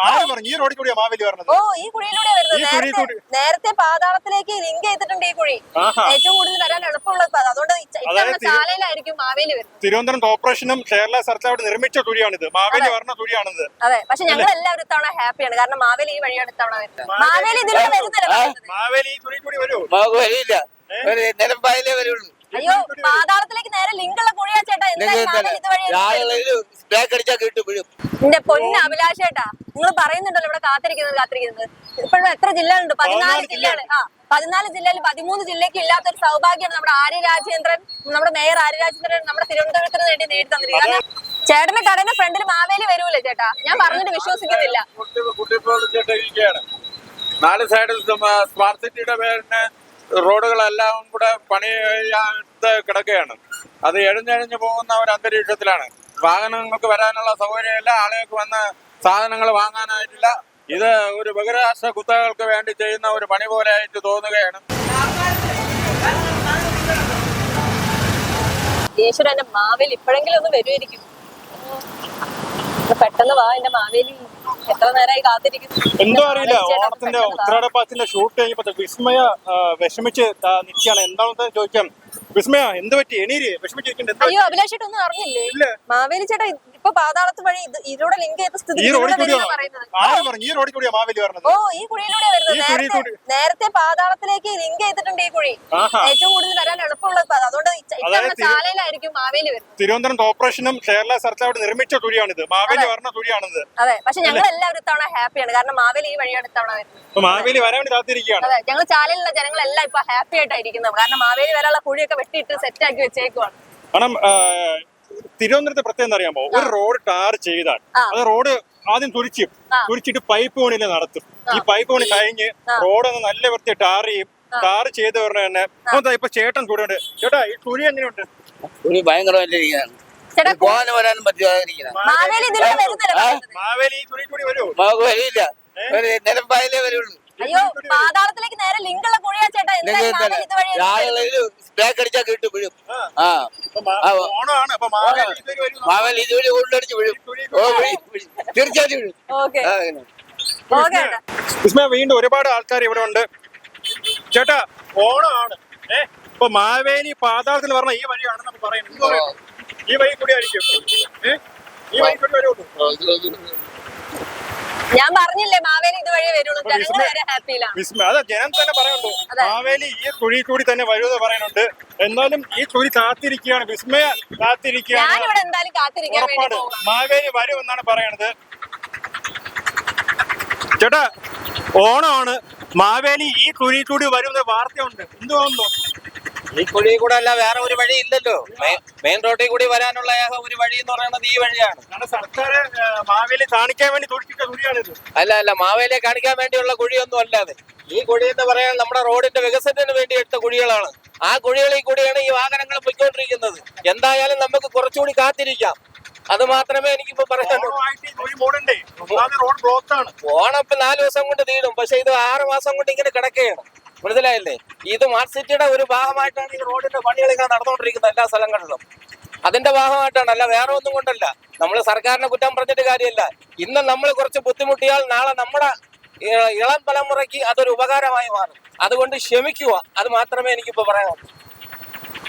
ആര് പറഞ്ഞു? ഈ റോഡിൽ കൂടിയാ മാവേലി പറഞ്ഞത്. ഓ ഈ കുഴിയിലൂടെ വരുന്നത്. ഈ കുഴി നേരത്തെ കൂടി- നേരത്തെ പാതാളത്തിലേക്ക് ലിങ്ക് ചെയ്തിട്ടുണ്ട് ഈ കുഴി. ആഹാ. ഏറ്റവും കൂടുതൽ വരാൻ എളുപ്പമുള്ളത് ഇപ്പൊ അതുകൊണ്ട് ഇച്ച- ഇത്തവണ അതായത് തിരു- ചാലയിലായിരിക്കും മാവേലി വരുന്നത്. തിരുവനന്തപുരം കോർപ്പറേഷനും കേരള സർക്കാർ നിർമ്മിച്ച തുരിയാണിത് മാവേലി പറഞ്ഞ തുരിയാണിത് അതെ. പക്ഷെ ഞങ്ങൾ എല്ലാവരും ഇത്തവണ ഹാപ്പിയാണ്. കാരണം മാവേലി ഈ വഴിയാണ് ഇത്തവണ വരുന്നത്. മാവേലി ഇതിലൂടെ വരുന്നില്ല മാവേലി ഈ തുരി കൂടി വരൂ. വരില്ല ഒരു നിലമ്പായാലേ വരുള്ളൂ. അയ്യോ പാതാളത്തിലേക്ക് നേരെ ലിങ്ക് ഉള്ള കുഴിയാ ചേട്ടാ. എന്റെ പൊന്ന അഭിലാഷേട്ടാ നിങ്ങൾ പറയുന്നുണ്ടല്ലോ ഇവിടെ കാത്തിരിക്കുന്നത് കാത്തിരിക്കുന്നത്. ഇപ്പോഴും എത്ര ജില്ലകളുണ്ട്? പതിനാല് ജില്ലകൾ ആ പതിനാല് ജില്ലയിൽ പതിമൂന്ന് ജില്ലയ്ക്ക് ഇല്ലാത്ത ഒരു സൗഭാഗ്യമാണ് നമ്മുടെ ആര്യ രാജേന്ദ്രൻ നമ്മുടെ മേയർ ആര്യ രാജേന്ദ്രൻ നമ്മുടെ തിരുവനന്തപുരത്തിന് വേണ്ടി നേടി തന്നിരിക്കുന്നത് ചേട്ടന്റെ കടന്റെ ഫ്രണ്ടിൽ മാവേലി വരൂലേ ചേട്ടാ? ഞാൻ പറഞ്ഞിട്ട് വിശ്വസിക്കുന്നില്ല. നാല് സൈഡിൽ സ്മാർട്ട് സിറ്റിയുടെ പേരിന് റോഡുകളെല്ലാം കൂടെ പണിയാത്ത കിടക്കുകയാണ്. അത് എഴുന്നഴിഞ്ഞ് പോകുന്ന ഒരു അന്തരീക്ഷത്തിലാണ്. വാഹനങ്ങൾക്ക് വരാനുള്ള സൗകര്യമില്ല ആളുകൾക്ക് വന്ന് സാധനങ്ങൾ വാങ്ങാനായിട്ടില്ല. ഇത് ഒരു ബഹിരാഷ്ട്ര കുത്തകൾക്ക് വേണ്ടി ചെയ്യുന്ന ഒരു പണി പോലെ ആയിട്ട് തോന്നുകയാണ്. മാവേലി ഇപ്പോഴെങ്കിലും ഒന്ന് വരുമായിരിക്കും പെട്ടെന്ന് വാ എന്റെ മാവേലി. എത്ര നേരമായി കാത്തിരിക്കുന്നു? എന്തോ അറിയില്ല. ഓണത്തിന്റെ ഉത്തരാടപ്പാത്തിന്റെ വാ. ഷൂട്ട് കഴിഞ്ഞപ്പോ വിസ്മയ വിഷമിച്ച് നിൽക്കുകയാണ് എന്താണെന്ന് ചോദിക്കാം. വിസ്മയ എന്ത് പറ്റി? എണീര് വിഷമിച്ചിരിക്കുന്നത് അയ്യോ അഭിലാഷ് ഒന്നും അറിഞ്ഞില്ലേ? മാവേലി ചേട്ടാ ഇപ്പൊ പാതാളത്ത് വഴി ഇത് ഇതിലൂടെ ലിങ്ക് ചെയ്ത സ്ഥിതി ഈ റോഡിൽ കൂടിയാ മാവേലി പറഞ്ഞത്. ഓ ഈ കുഴിയിലൂടെ വരുന്നത്. നേരത്തെ പാതാളത്തിലേക്ക് ലിങ്ക് ചെയ്തിട്ടുണ്ട് ഈ കുഴി. ഏറ്റവും കൂടുതൽ വരാൻ എളുപ്പമുള്ള ഇപ്പൊ അതുകൊണ്ട് ചാലയിലായിരിക്കും മാവേലി വരുന്നത്. തിരുവനന്തപുരം കോർപ്പറേഷനും കേരള സർക്കാർ നിർമ്മിച്ച തുരിയാണിത് മാവേലി പറഞ്ഞ തുരിയാണിത് അതെ. പക്ഷെ ഞങ്ങൾ എല്ലാവരും ഇത്തവണ ഹാപ്പിയാണ്. കാരണം മാവേലി ഈ വഴിയാണ് ഇത്തവണ വരുന്നത്. മാവേലി വരാൻ വേണ്ടി കാത്തിരിക്കുകയാണ്. അതെ ഞങ്ങൾ ചാലയിലുള്ള ജനങ്ങളെല്ലാം ഇപ്പൊ ഹാപ്പി ആയിട്ടായിരിക്കുന്നത്. കാരണം മാവേലി വരാനുള്ള കുഴിയൊക്കെ വെട്ടിയിട്ട് സെറ്റ് ആക്കി വെച്ചേക്കുവാണ്. കാരണം തിരുവനന്തപുരത്തെ പ്രത്യേകം അറിയാമോ? ഒരു റോഡ് ടാർ ചെയ്താൽ. അത് റോഡ് ആദ്യം തുരിച്ചും തുരിച്ചിട്ട് പൈപ്പ് പണിയിൽ നടത്തും. ഈ പൈപ്പ് പണി കഴിഞ്ഞ് റോഡ് ഒന്ന് നല്ല വൃത്തി ടാർ ചെയ്യും. ടാർ ചെയ്ത് പറഞ്ഞ തന്നെ ഇപ്പൊ ചേട്ടൻ കൂടെ ഉണ്ട് ചേട്ടാ ഈ തുരി എങ്ങനെയുണ്ട്? ഭയങ്കര ഭയങ്കരമായിട്ടിരിക്കുകയാണ്. ചേട്ടാ പോകാനും വരാനും പറ്റാതിരിക്കണം മാവേലി ഇതിലൂടെ വരുന്നില്ല നിലമ്പായാലേ വരുള്ളൂ. അയ്യോ പാതാളത്തിലേക്ക് നേരെ ലിങ്കുള്ള കുഴിയാ ചേട്ടാ. എന്തായാലും മാവേലി ഇതുവഴി രാവിലെ ബ്രേക്ക് അടിച്ചാൽ കിട്ടും വീഴും. ആ. മാവേലി ഇതുവഴി വീഴും. ഓ വീഴും വീഴും. തീർച്ചയായിട്ടും വീഴും. ഓക്കെ. ആ, അങ്ങനെ. ഓക്കെ ചേട്ടാ. വിസ്മയ വീണ്ടും ഒരുപാട് ആൾക്കാർ ഇവിടെ ഉണ്ട്. ചേട്ടാ ഓണമാണ് ഏ? ഇപ്പൊ മാവേലി പാതാളത്തിൽ പറഞ്ഞ ഈ വഴിയാണ് നമ്മൾ പറയുന്നത്? ഈ വഴി കൂടി ആയിരിക്കും. ഈ വഴി കൂടി വരുള്ളൂ ഞാൻ പറഞ്ഞില്ലേ മാവേലി ഇതുവഴി വരുള്ളൂ. ജനങ്ങൾ വരെ ഹാപ്പിയിലാണ് അതെ ജനം തന്നെ പറയുന്നുണ്ട്. മാവേലി ഈ കുഴി കൂടി തന്നെ വരുമെന്ന് പറയുന്നുണ്ട്. എന്നാലും ഈ കുഴി കാത്തിരിക്കുകയാണ്. വിസ്മയ കാത്തിരിക്കുകയാണ്. പോകാം. മാവേലി വരുമെന്നാണ് പറയണത്. ചേട്ടാ ഓണമാണ്. മാവേലി ഈ കുഴി കൂടി വരുമെന്ന വാർത്തയുണ്ട്. എന്ത് തോന്നുന്നു ഈ കുഴി കൂടെ അല്ല വേറെ ഒരു വഴി ഇല്ലല്ലോ. മെയിൻ റോഡിൽ കൂടി വരാനുള്ള ഏക ഒരു വഴി എന്ന് പറയുന്നത് ഈ വഴിയാണ്. സർക്കാർ മാവേലി കാണിക്കാൻ വേണ്ടി അല്ല അല്ല മാവേലിയെ കാണിക്കാൻ വേണ്ടിയുള്ള കുഴിയൊന്നും അല്ലാതെ ഈ കുഴി എന്ന് പറയാൻ നമ്മുടെ റോഡിന്റെ വികസനത്തിന് വേണ്ടി എടുത്ത കുഴികളാണ്. ആ കുഴികളിൽ കൂടിയാണ് ഈ വാഹനങ്ങൾ പൊയ്ക്കൊണ്ടിരിക്കുന്നത്. എന്തായാലും നമുക്ക് കുറച്ചുകൂടി കാത്തിരിക്കാം. അത് മാത്രമേ എനിക്കിപ്പോ പറയാനുള്ളൂ. ഓണം ഇപ്പൊ നാല് ദിവസം കൊണ്ട് തീരും. പക്ഷെ ഇത് ആറ് മാസം കൊണ്ട് ഇങ്ങനെ കിടക്കുകയാണ്. മനസ്സിലായില്ലേ? ഇത് സ്മാർട്ട് സിറ്റിയുടെ ഒരു ഭാഗമായിട്ടാണ് ഈ റോഡിന്റെ പണികൾ ഇങ്ങനെ നടന്നുകൊണ്ടിരിക്കുന്നത് എല്ലാ സ്ഥലങ്ങളിലും. അതിന്റെ ഭാഗമായിട്ടാണ് അല്ല വേറെ ഒന്നും കൊണ്ടല്ല. നമ്മൾ സർക്കാരിനെ കുറ്റം പറഞ്ഞിട്ട് കാര്യമല്ല. ഇന്ന് നമ്മൾ കുറച്ച് ബുദ്ധിമുട്ടിയാൽ നാളെ നമ്മുടെ ഇളം തലമുറയ്ക്ക് അതൊരു ഉപകാരമായി മാറും. അതുകൊണ്ട് ക്ഷമിക്കുക. അത് മാത്രമേ എനിക്കിപ്പോൾ പറയാനുള്ളൂ.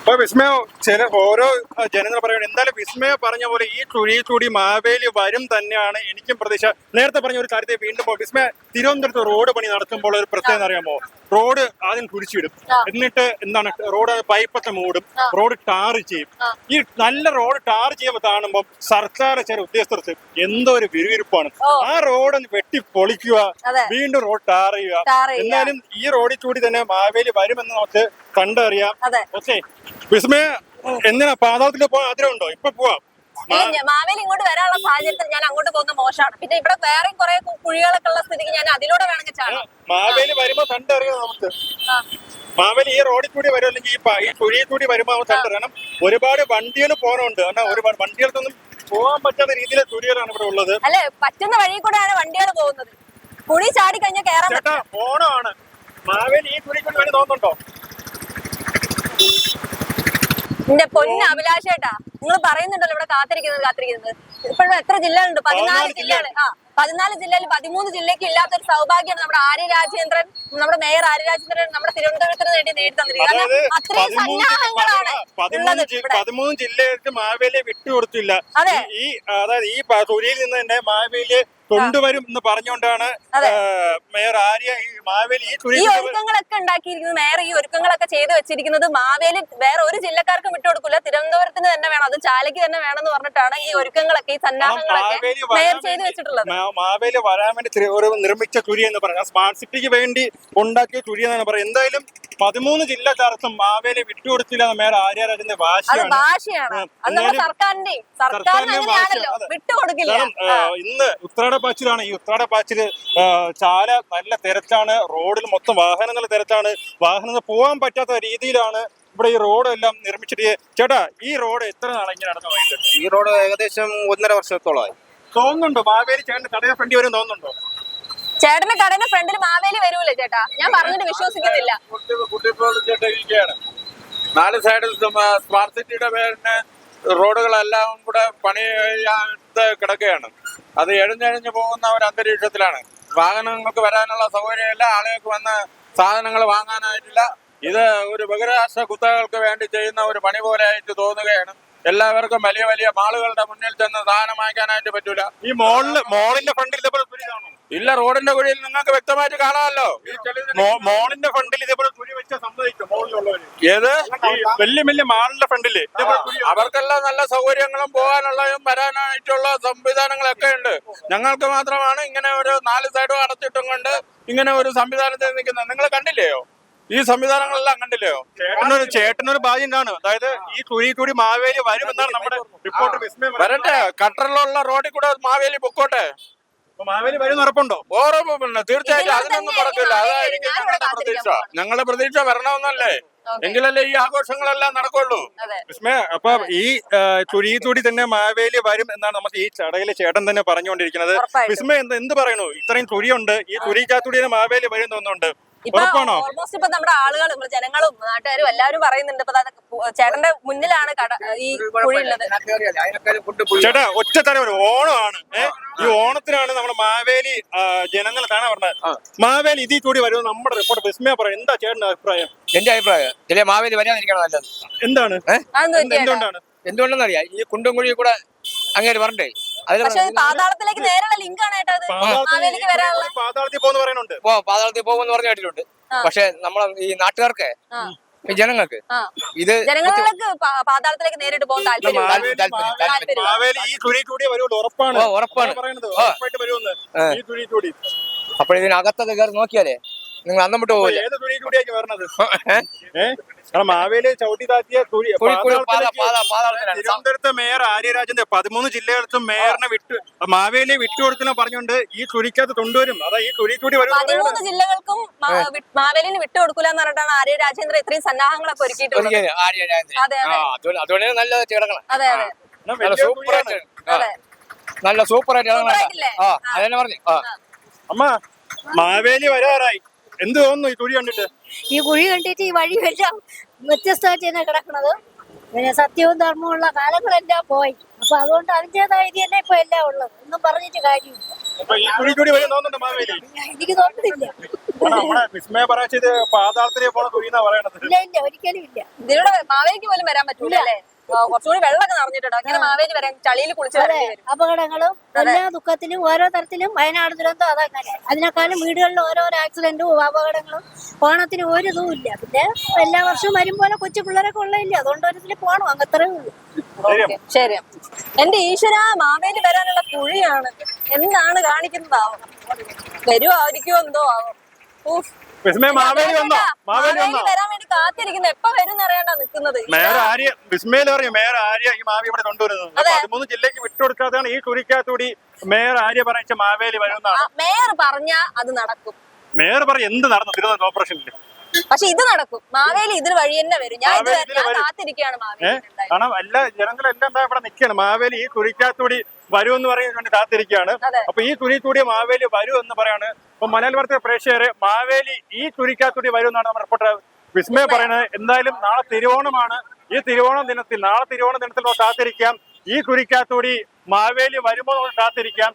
ഇപ്പൊ വിസ്മയ ചില ഓരോ ജനങ്ങൾ പറയുന്നത് എന്തായാലും വിസ്മയ പറഞ്ഞ പോലെ ഈ കുഴി കൂടി മാവേലി വരും തന്നെയാണ് എനിക്കും പ്രതീക്ഷ. നേരത്തെ പറഞ്ഞ ഒരു കാര്യത്തെ വീണ്ടും പോകും വിസ്മയ തിരുവനന്തപുരത്ത് റോഡ് പണി നടത്തുമ്പോൾ ഒരു പ്രത്യേകത അറിയാമോ? റോഡ് ആദ്യം കുഴിച്ചിടും. എന്നിട്ട് എന്താണ് റോഡ് പൈപ്പൊക്കെ മൂടും. റോഡ് ടാർ ചെയ്യും. ഈ നല്ല റോഡ് ടാർ ചെയ്യുമ്പോൾ കാണുമ്പോൾ സർക്കാർ ചില ഉദ്യോഗസ്ഥർക്ക് എന്തോ ഒരു വിരുവിരിപ്പാണ് ആ റോഡ് ഒന്ന് വെട്ടി പൊളിക്കുക. വീണ്ടും റോഡ് ടാർ ചെയ്യുക. എന്നാലും ഈ റോഡിൽ കൂടി തന്നെ മാവേലി വരുമെന്ന് നമുക്ക് കണ്ടറിയാം. ഓക്കെ. വിസ്മയ എന്തിനാ പാതാളത്തിൽ പോകാൻ ആഗ്രഹമുണ്ടോ? ഇപ്പൊ പോവാം. മാവേലി ഇങ്ങോട്ട് വരാനുള്ള സാഹചര്യത്തിൽ ഞാൻ അങ്ങോട്ട് പോകുന്ന മോശമാണ്. പിന്നെ ഇവിടെ വേറെ കുറെ കുഴികളൊക്കെ ഉള്ള സ്ഥിതിക്ക് ഞാൻ അതിലൂടെ വേണമെങ്കിൽ ചാടാം. മാവേലി വരുമ്പോ കണ്ടറിയാം നമുക്ക്. മാവേലി ഈ റോഡിൽ കൂടി വരും അല്ലെങ്കിൽ ഈ കുഴിയിൽ കൂടി വരുമ്പോ കണ്ടറിയണം. ഒരുപാട് വണ്ടികൾ പോകണുണ്ട് കാരണം ഒരുപാട് വണ്ടികൾക്കൊന്നും പോകാൻ പറ്റാത്ത രീതിയിലെ കുഴികളാണ് ഇവിടെ ഉള്ളത്. അല്ലെ പറ്റുന്ന വഴി കൂടെയാണ് വണ്ടികൾ പോകുന്നത്. കുഴി ചാടി കഴിഞ്ഞാൽ കേറാൻ ഓണമാണ്. മാവേലി ഈ കുഴി കൂടി വരും തോന്നുന്നുണ്ടോ? എന്റെ പൊന്ന അഭിലാഷേട്ടാ നിങ്ങൾ പറയുന്നുണ്ടല്ലോ ഇവിടെ കാത്തിരിക്കുന്നത് കാത്തിരിക്കുന്നത്. ഇപ്പോഴും എത്ര ജില്ലകളുണ്ട്? പതിനാല് ജില്ലകൾ. ആ പതിനാല് ജില്ലയിൽ പതിമൂന്ന് ജില്ലയ്ക്ക് ഇല്ലാത്ത ഒരു സൗഭാഗ്യമാണ് നമ്മുടെ ആര്യ രാജേന്ദ്രൻ. നമ്മുടെ മേയർ ആര്യ രാജേന്ദ്രൻ നമ്മുടെ തിരുവനന്തപുരത്തിന് വേണ്ടി നേടി തന്നിരിക്കുന്നത് അത്രയും സന്നാഹങ്ങളാണ് പതിമൂന്ന് ജില്ലകൾക്ക് മാവേലിയെ വിട്ടുകൊടുത്തില്ല. ഈ- അതായത് ഈ തൊഴിയിൽ നിന്ന് തന്നെ മാവേലിയെ കൊണ്ടുവരും എന്ന് പറഞ്ഞുകൊണ്ടാണ് മേയർ ആര്യ മാവേലി ഈ ഒരുക്കങ്ങളൊക്കെ ഉണ്ടാക്കിയിരിക്കുന്നത് മേയർ ഈ ഒരുക്കങ്ങളൊക്കെ ചെയ്തു വെച്ചിരിക്കുന്നത് മാവേലി വേറെ ഒരു ജില്ലക്കാർക്കും വിട്ടുകൊടുക്കില്ല തിരുവനന്തപുരത്തിന് തന്നെ വേണം അത് ചാലയ്ക്ക് തന്നെ വേണം എന്ന് പറഞ്ഞിട്ടാണ് ഈ ഒരുക്കങ്ങളൊക്കെ ഈ സന്നാഹങ്ങളൊക്കെ മേയർ ചെയ്തു വെച്ചിട്ടുള്ളത്. മാവേലി വരാൻ വേണ്ടി നിർമ്മിച്ച കുരി എന്ന് പറഞ്ഞു സ്മാർട്ട് സിറ്റിക്ക് വേണ്ടി ഉണ്ടാക്കിയ തുരി എന്നാണ് പറയുന്നത്. എന്തായാലും പതിമൂന്ന് ജില്ലക്കാർക്കും മാവേലി വിട്ടുകൊടുത്തില്ല എന്ന മേയർ ആര്യരാജന്റെ വാശിയാണ്. ഭാഷയാണ് ആ, ഉത്രാട ഇന്ന് ഉത്രാടപ്പാച്ചിലാണ് ഈ ഉത്രാട പാച്ചിൽ ചാല നല്ല തിരച്ചാണ് റോഡിൽ മൊത്തം വാഹനങ്ങൾ തിരച്ചാണ് വാഹനങ്ങൾ പോകാൻ പറ്റാത്ത രീതിയിലാണ് ഇവിടെ ഈ റോഡ് എല്ലാം നിർമ്മിച്ചിട്ട്. ചേട്ടാ ഈ റോഡ് എത്ര നാളെ ഇങ്ങനെ നടന്നു ഈ റോഡ് ഏകദേശം ഒന്നര വർഷത്തോളമായി. തോന്നുന്നുണ്ടോ? മാവേലി ചേട്ടൻ കടയുടെ ഫ്രണ്ടി വരും തോന്നുന്നുണ്ടോ? ചേട്ടന്റെ കടയുടെ ഫ്രണ്ടിൽ മാവേലി വരൂലേ ചേട്ടാ? ഞാൻ പറഞ്ഞിട്ട് വിശ്വസിക്കുന്നില്ല നാല് സൈഡിൽ സ്മാർട്ട് സിറ്റിയുടെ പേരിന് റോഡുകളെല്ലാം കൂടെ പണിയായിട്ട് കിടക്കുകയാണ്. അത് എഴുന്നഴിഞ്ഞു പോകുന്ന ഒരു അന്തരീക്ഷത്തിലാണ്. വാഹനങ്ങൾക്ക് വരാനുള്ള സൗകര്യമില്ല ആളുകൾക്ക് വന്ന് സാധനങ്ങൾ വാങ്ങാനായിട്ടില്ല. ഇത് ഒരു ബഹിരാഷ്ട്ര കുത്തകൾക്ക് വേണ്ടി ചെയ്യുന്ന ഒരു പണി പോലെ ആയിട്ട് തോന്നുകയാണ്. എല്ലാവർക്കും വലിയ വലിയ മാളുകളുടെ മുന്നിൽ ചെന്ന് സാധനം വാങ്ങിക്കാനായിട്ട് പറ്റൂല. ഈ മോളിൽ മോളിന്റെ ഫണ്ടിൽ ഇതേപോലെ തുരി കാണും. ഇല്ല റോഡിന്റെ കുഴിയിൽ നിങ്ങൾക്ക് വ്യക്തമായിട്ട് കാണാമല്ലോ. മോളിന്റെ ഫണ്ടിൽ ഇതേപോലെ തുരി വെച്ച സമ്മതിക്കും മോളിലുള്ളവര്. ഏത്? വലിയ വലിയ മാളിന്റെ ഫണ്ടിൽ അവർക്കെല്ലാം നല്ല സൗകര്യങ്ങളും പോകാനുള്ളതും വരാനായിട്ടുള്ള സംവിധാനങ്ങളൊക്കെ ഉണ്ട്. ഞങ്ങൾക്ക് മാത്രമാണ് ഇങ്ങനെ ഒരു നാല് സൈഡും അടച്ചിട്ടും കൊണ്ട് ഇങ്ങനെ ഒരു സംവിധാനത്തിൽ നിൽക്കുന്നത്. നിങ്ങൾ കണ്ടില്ലയോ? ഈ സംവിധാനങ്ങളെല്ലാം കണ്ടില്ലയോ ചേട്ടനൊരു ചേട്ടനൊരു ഭാഗ്യണ്ടാണ് അതായത് ഈ കുഴി കൂടി മാവേലി വരുമെന്നാണ് നമ്മുടെ റിപ്പോർട്ട്. വരട്ടെ കട്ടറിലുള്ള റോഡിൽ കൂടെ മാവേലി പൊക്കോട്ടെ. മാവേലി വരും ഉറപ്പുണ്ടോ? ഓർമ്മ തീർച്ചയായിട്ടും അതിനൊന്നും നടക്കില്ല. അതായിരിക്കും ഞങ്ങളുടെ പ്രതീക്ഷ. ഞങ്ങളുടെ പ്രതീക്ഷ വരണമെന്നല്ലേ? എങ്കിലല്ലേ ഈ ആഘോഷങ്ങളെല്ലാം നടക്കുള്ളൂ. അതെ. വിസ്മയ അപ്പൊ ഈ തുരി തുടി തന്നെ മാവേലി വരും എന്നാണ് നമുക്ക് ഈ ചടയിലെ ചേട്ടൻ തന്നെ പറഞ്ഞുകൊണ്ടിരിക്കുന്നത്. വിസ്മയ എന്ത് എന്ത് പറയണു? ഇത്രയും തുരിയുണ്ട്. ഈ തുരിക്കാത്തുടി തന്നെ മാവേലി വരും തോന്നുന്നുണ്ട് ഇപ്പൊ ഓൾമോസ്റ്റ് ഇപ്പൊ നമ്മുടെ ആളുകൾ നമ്മുടെ ജനങ്ങളും നാട്ടുകാരും എല്ലാവരും പറയുന്നുണ്ട് ഇപ്പൊ ചേട്ടന്റെ മുന്നിലാണ് കട ഈ കുഴിയുള്ളത് ചേട്ടാ ഒറ്റ തരം ഒരു ഓണമാണ്. ഈ ഓണത്തിനാണ് നമ്മുടെ മാവേലി ജനങ്ങൾ കാണാൻ പറഞ്ഞത്. മാവേലി ഇതിൽ കൂടി വരുന്നത് നമ്മുടെ റിപ്പോർട്ട് വിസ്മയ പറയാം. എന്താ ചേട്ടന്റെ അഭിപ്രായം? എന്റെ അഭിപ്രായം ഇതിലെ മാവേലി വരാതിരിക്കണം നല്ലത്. എന്താണ്? എന്തുകൊണ്ടാണ്? എന്തുകൊണ്ടെന്നറിയാം? ഈ കുണ്ടും കുഴിയും കൂടെ അങ്ങേര് പറഞ്ഞേ പക്ഷെ പാതാളത്തിലേക്ക് നേരെയുള്ള ലിങ്ക് ആണ് കേട്ടോ അത് മാവേലിക്ക് വരാനുള്ള. പാതാളത്തിൽ പോകുന്ന പറയുന്നുണ്ട്. പോ പാതാളത്തിൽ പോകുമെന്ന് പറഞ്ഞു കേട്ടിട്ടുണ്ട്. പക്ഷെ നമ്മളെ ഈ നാട്ടുകാർക്ക് ഈ ജനങ്ങൾക്ക് ഇത് ജനങ്ങൾക്ക് പാ- പാതാളത്തിലേക്ക് നേരിട്ട് പോകാൻ താല്പര്യം മാവേലി ഈ തുരി കൂടി വരുള്ളൂ ഉറപ്പാണ്. അപ്പോൾ ഇതിനകത്തൊക്കെ കയറി നോക്കിയാലേ? നിങ്ങൾ അന്നം വിട്ട് പോവില്ല. ഏത് കൂടിയായിരിക്കും വരണത്? ഏഹ് മാവേലി ചവിട്ടി താത്തിയ തിരുവനന്തപുരത്ത് മേയർ ആര്യരാജന്റെ പതിമൂന്ന് ജില്ലകളിലും മേയറിനെ വിട്ടു. മാവേലിയെ വിട്ടുകൊടുത്തില്ല പറഞ്ഞുകൊണ്ട് ഈ തുരിക്കകത്ത് കൊണ്ടുവരും. അതാ ഈ തുരി കൂടി വരും പതിമൂന്ന് ജില്ലകൾക്കും മാവേലിന് വിട്ടുകൊടുക്കൂല എന്ന് പറഞ്ഞിട്ടാണ് ആര്യ രാജേന്ദ്ര ഇത്രയും സന്നാഹങ്ങളൊക്കെ ഒരുക്കിയിട്ടുണ്ട് ഒരിക്കലും അതെ, അതെ. അതുകൊണ്ട് നല്ല കിടക്കണം അതെ അതെ. നല്ല സൂപ്പർ ആയിട്ട് നല്ല സൂപ്പർ ആയിട്ട്? ആ. അതെന്നെ പറഞ്ഞു. ആ. അമ്മ മാവേലി വരാറായി. എന്ത് തോന്നുന്നു ഈ കുഴി കണ്ടിട്ട്? ഈ കുഴി കണ്ടിട്ട് ഈ വഴി എല്ലാം വ്യത്യസ്തമായിട്ട് തന്നെ കിടക്കണത്. പിന്നെ സത്യവും ധർമ്മമുള്ള കാലങ്ങളെല്ലാം പോയി. അപ്പൊ അതുകൊണ്ട് അതിന്റെതായ ഇത് തന്നെ ഇപ്പൊ എല്ലാം ഉള്ളത്. ഒന്നും പറഞ്ഞിട്ട് കാര്യമില്ല. എനിക്ക് തോന്നുന്നില്ല. ഇല്ല ഇല്ല ഒരിക്കലും ഇല്ല. ഇതിലൂടെ മാവേലിക്ക് പോലും വരാൻ പറ്റൂല അല്ലേ? കുറച്ചുകൂടി വെള്ളമൊക്കെ നിറഞ്ഞിട്ടുണ്ട്. അങ്ങനെ മാവേലി വരാൻ ചളിയിൽ കുളിച്ച് അപകടങ്ങളും എല്ലാ ദുഃഖത്തിലും ഓരോ തരത്തിലും വയനാട് ദുരന്തം അതങ്ങനെ. അതിനേക്കാളും വീടുകളിൽ ഓരോരോ ആക്സിഡന്റും അപകടങ്ങളും ഓണത്തിന് ഒരു ഇതും ഇല്ല. പിന്നെ എല്ലാ വർഷവും വരുമ്പോലെ പോലെ കൊച്ചു പിള്ളേരൊക്കെ ഉള്ളതില്ല? അതുകൊണ്ട് ഒരു ഇതിൽ പോകണം അങ്ങത്രേ ഉള്ളൂ. ഓക്കേ, ശരി. എന്റെ ഈശ്വര മാവേലി വരാനുള്ള കുഴിയാണ്. എന്താണ് കാണിക്കുന്നതാവും? വരുമായിരിക്കുമോ എന്തോ ആവും? ഊഫ്. വിസ്മയ മാവേലി വന്നോ? മാവേലി വന്നോ? വരാൻ വേണ്ടി കാത്തിരിക്കുന്നു. എപ്പോ വരും അറിയാണ്ടാ നിൽക്കുന്നത്? മേയർ ആര്യ വിസ്മയിൽ പറയും മേയർ ആര്യ ഈ മാവി ഇവിടെ കൊണ്ടുവരുന്നത്. പതിമൂന്ന് ജില്ലക്ക് വിട്ടുകൊടുക്കാത്തതാണ് ഈ തുരിക്കകത്തൂടി മേയർ ആര്യ പറഞ്ഞ മാവേലി വരുന്നതാണ്. മേയർ പറഞ്ഞ അത് നടക്കും. മേയർ പറയും എന്ത് നടന്നു? തിരുവനന്തപുരം ഓപ്പറേഷനിൽ പക്ഷെ ഇത് നടക്കും. മാവേലി ഇതിന് വഴി തന്നെ വരും. ഞാൻ കാത്തിരിക്കുകയാണ് കാരണം എല്ലാ ജനങ്ങളെല്ലാം എന്താ ഇവിടെ നിൽക്കുകയാണ്. മാവേലി ഈ തുരിക്കകത്തൂടി വരും എന്ന് പറയാൻ വേണ്ടി കാത്തിരിക്കുകയാണ്. അപ്പൊ ഈ കൂടിയ മാവേലി വരും എന്ന് പറയാണ് അപ്പൊ മലയാള വാർത്ത പ്രേക്ഷകരെ മാവേലി ഈ ചുരിക്കാത്തുടി വരും എന്നാണ് നമ്മുടെ റിപ്പോർട്ടർ വിസ്മയ പറയുന്നത് എന്തായാലും നാളെ തിരുവോണമാണ്. ഈ തിരുവോണ ദിനത്തിൽ നാളെ തിരുവോണ ദിനത്തിൽ കാത്തിരിക്കാം. ഈ കുരിക്കാത്തൂടി മാവേലി വരുമ്പോൾ നമ്മൾ കാത്തിരിക്കാം.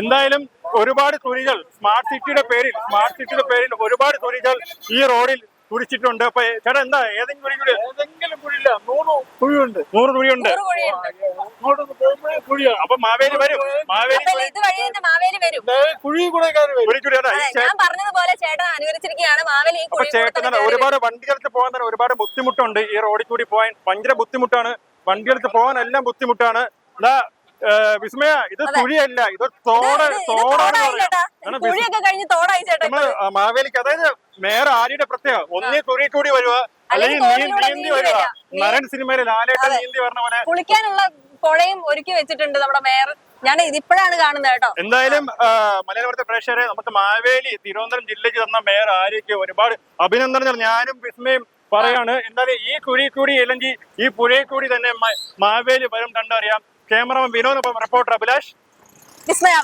എന്തായാലും ഒരുപാട് തുരികൾ സ്മാർട്ട് സിറ്റിയുടെ പേരിൽ സ്മാർട്ട് സിറ്റിയുടെ പേരിൽ ഒരുപാട് തുരികൾ ഈ റോഡിൽ കുഴിച്ചിട്ടുണ്ട്. അപ്പൊ ചേട്ടാ എന്താ? ഏതെങ്കിലും കുഴി ഏതെങ്കിലും കുഴിയില്ല. നൂറ് കുഴിയുണ്ട്. നൂറ് കുഴിയുണ്ട്. കുഴിയാണ് അപ്പൊ മാവേലി വരും. മാവേലി മാവേലി വരും. കുഴി കൂടെ ഒരു ചേട്ടാ ഞാൻ പറഞ്ഞതുപോലെ ചേട്ടൻ അനുകരിച്ചിരിക്കുകയാണ്. മാവേലി ഈ അപ്പൊ കുഴി ചേട്ടൻ ഒരുപാട് വണ്ടികൾക്ക് പോകാൻ തന്നെ ഒരുപാട് ബുദ്ധിമുട്ടുണ്ട്. ഈ റോഡിൽ കൂടി പോകാൻ ഭയങ്കര ബുദ്ധിമുട്ടാണ്. വണ്ടികൾക്ക് പോകാൻ എല്ലാം ബുദ്ധിമുട്ടാണ്. എന്താ വിസ്മയ ഇത്. കുഴിയല്ല ഇത് തോട തോടാണ് തോടായി ചേട്ടാ. കാരണം ഈ കുഴിയൊക്കെ കഴിഞ്ഞ് തോടായി ചേട്ടാ നമ്മൾ മാവേലിക്ക് അതായത് മേയർ ആര്യയുടെ പ്രത്യേകം ഒന്നേ കുഴി കൂടി വരുക അല്ലെങ്കിൽ നീന്തി വരുക. നരൻ സിനിമയിലെ ലാലേട്ടൻ. നീന്തി പറഞ്ഞ പോലെ കുളിക്കാനുള്ള പുഴയും ഒരുക്കി വെച്ചിട്ടുണ്ട് നമ്മുടെ മേയർ. ഞാൻ ഇതിപ്പോഴാണ് കാണുന്നത് കേട്ടോ. എന്തായാലും മലയാളത്തെ പ്രേക്ഷകരെ നമുക്ക് മാവേലി തിരുവനന്തപുരം ജില്ലയ്ക്ക് തന്ന മേയർ ആര്യയ്ക്ക് ഒരുപാട് അഭിനന്ദനങ്ങൾ. ഞാനും വിസ്മയും പറയാണ്. എന്തായാലും ഈ കുഴി കൂടി അല്ലെങ്കിൽ ഈ പുഴയിൽ കൂടി തന്നെ മാവേലി വരും കണ്ടറിയാം. Cameraman Vinod reporter Abhilash. വിസ്മയ